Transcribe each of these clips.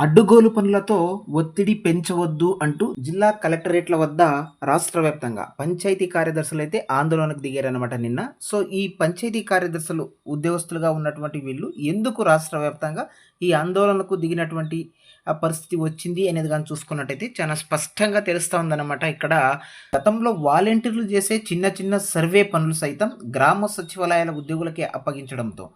అడ్డుగోలు పనులతో ఒత్తిడి పెంచవద్దు అంటూ జిల్లా కలెక్టరేట్ల వద్ద రాష్ట్ర వ్యాప్తంగా పంచాయతీ కార్యదర్శులు అయితే ఆందోళనకు దిగారనమాట నిన్న. సో ఈ పంచాయతీ కార్యదర్శులు ఉద్యోగస్తులుగా ఉన్నటువంటి వీళ్ళు ఎందుకు రాష్ట్ర వ్యాప్తంగా ఈ ఆందోళనకు దిగినటువంటి ఆ పరిస్థితి వచ్చింది అనేది కానీ చూసుకున్నట్టయితే చాలా స్పష్టంగా తెలుస్తూ ఉందన్నమాట. ఇక్కడ గతంలో వాలంటీర్లు చేసే చిన్న చిన్న సర్వే పనులు సైతం గ్రామ సచివాలయాల ఉద్యోగులకే అప్పగించడంతో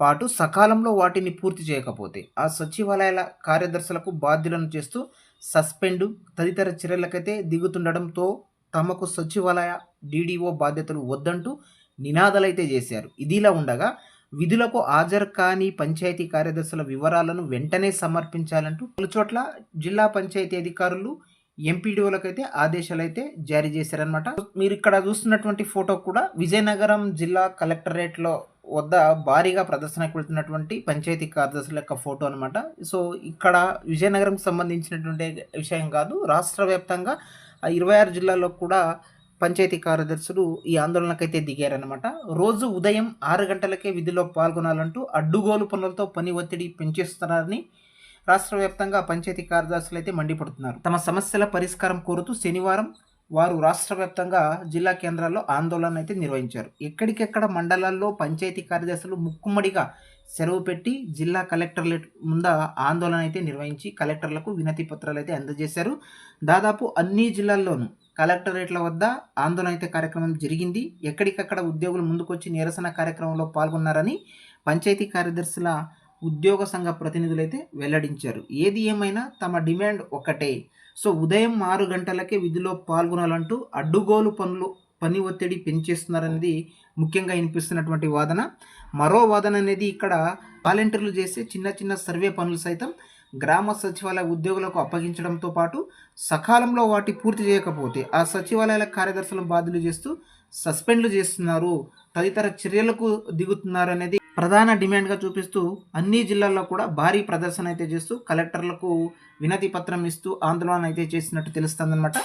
పాటు సకాలంలో వాటిని పూర్తి చేయకపోతే ఆ సచివాలయాల కార్యదర్శులకు బాధ్యులను చేస్తూ సస్పెండ్ తదితర చర్యలకైతే దిగుతుండడంతో తమకు సచివాలయ డీడీఓ బాధ్యతలు వద్దంటూ నినాదాలైతే చేశారు. ఇదిలా ఉండగా విధులకు హాజరు కాని పంచాయతీ కార్యదర్శుల వివరాలను వెంటనే సమర్పించాలంటూ పలు చోట్ల జిల్లా పంచాయతీ అధికారులు ఎంపీడీఓలకైతే ఆదేశాలు అయితే జారీ చేశారనమాట మీరు ఇక్కడ చూస్తున్నటువంటి ఫోటో కూడా విజయనగరం జిల్లా కలెక్టరేట్లో వద్ద భారీగా ప్రదర్శనకు వెళ్తున్నటువంటి పంచాయతీ కార్యదర్శుల యొక్క ఫోటో అనమాట సో ఇక్కడ విజయనగరంకి సంబంధించినటువంటి విషయం కాదు. రాష్ట్ర వ్యాప్తంగా ఆ ఇరవై ఆరు జిల్లాల్లో కూడా పంచాయతీ కార్యదర్శులు ఈ ఆందోళనకైతే దిగారనమాట రోజు ఉదయం ఆరు గంటలకే విధిలో పాల్గొనాలంటూ అడ్డుగోలు పనులతో పని ఒత్తిడి పెంచేస్తున్నారని రాష్ట్ర వ్యాప్తంగా పంచాయతీ కార్యదర్శులు అయితే మండిపడుతున్నారు. తమ సమస్యల పరిష్కారం కోరుతూ శనివారం వారు రాష్ట్ర వ్యాప్తంగా జిల్లా కేంద్రాల్లో ఆందోళన అయితే నిర్వహించారు. ఎక్కడికెక్కడ మండలాల్లో పంచాయతీ కార్యదర్శులు ముక్కుమ్మడిగా సెలవు పెట్టి జిల్లా కలెక్టర్ల ముంద ఆందోళన అయితే నిర్వహించి కలెక్టర్లకు వినతి పత్రాలు అయితే అందజేశారు. దాదాపు అన్ని జిల్లాల్లోనూ కలెక్టరేట్ల వద్ద ఆందోళన అయితే కార్యక్రమం జరిగింది. ఎక్కడికక్కడ ఉద్యోగులు ముందుకొచ్చి నిరసన కార్యక్రమంలో పాల్గొన్నారని పంచాయతీ కార్యదర్శుల ఉద్యోగ సంఘ ప్రతినిధులైతే వెల్లడించారు. ఏది ఏమైనా తమ డిమాండ్ ఒకటే సో ఉదయం ఆరు గంటలకే విధిలో పాల్గొనాలంటూ అడ్డుగోలు పనులు పని ఒత్తిడి పెంచేస్తున్నారనేది ముఖ్యంగా వినిపిస్తున్నటువంటి వాదన. మరో వాదన అనేది ఇక్కడ వాలంటీర్లు చేసే చిన్న చిన్న సర్వే పనులు సైతం గ్రామ సచివాలయ ఉద్యోగులకు అప్పగించడంతో పాటు సకాలంలో వాటి పూర్తి చేయకపోతే ఆ సచివాలయాల కార్యదర్శులను బాధ్యులు చేస్తూ సస్పెండ్లు చేస్తున్నారు. తదితర చర్యలకు దిగుతున్నారు అనేది ప్రధాన డిమాండ్గా చూపిస్తూ అన్ని జిల్లాల్లో కూడా భారీ ప్రదర్శన అయితే చేస్తూ కలెక్టర్లకు వినతి పత్రం ఇస్తూ ఆందోళన అయితే చేసినట్టు తెలుస్తుందన్నమాట.